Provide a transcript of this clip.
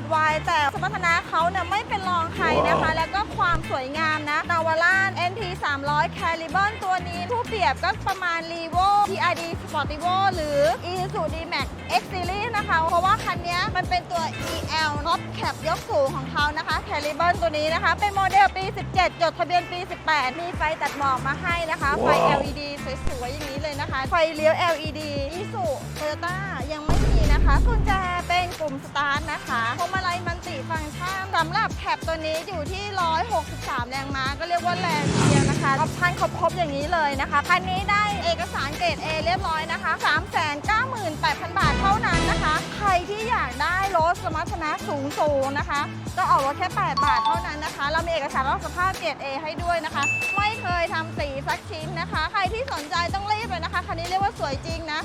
ดวายแต่สมรรถนะเขาเนี่ยไม่เป็นรองใครนะคะ แล้วก็ความสวยงามนะนาวาร่า NT 300 c a l i b e r ตัวนี้ผู้เปรียบก็ประมาณ r e v o TRD Sportivo หรือ Isuzu D-Max X Series นะคะ เพราะว่าคันนี้มันเป็นตัว EL Top Cap ยกสูงของเขานะคะ c a l i b e r ตัวนี้นะคะ เป็นโมเดลปี 17 จดทะเบียนปี 18 มีไฟตัดหมอกมาให้นะคะ ไฟ LED สวยๆอย่างนี้เลยนะคะ ไฟเลี้ยว LED Isuzu Toyota ยังไม่มีนะคะกุญแจเปุ่มสตาร์ทนะคะพวงมาลัยมันติฟังก์ชันสำหรับแคปตัวนี้อยู่ที่ 163 แรงม้าก็เรียกว่าแรงเดียวนะคะออปชั่นครบๆ อย่างนี้เลยนะคะคันนี้ได้เอกสารเกรด A เรียบร้อยนะคะ 398,000 บาทเท่านั้นนะคะ ใครที่อยากได้รถสมรรถนะสูงๆนะคะ ก็ออกรถแค่ 8 บาทเท่านั้นนะคะ เรามีเอกสารรับสภาพเกรด A ให้ด้วยนะคะ ไม่เคยทำสีสักชิ้นนะคะ ใครที่สนใจต้องรีบเลยนะคะ คันนี้เรียกว่าสวยจริงนะ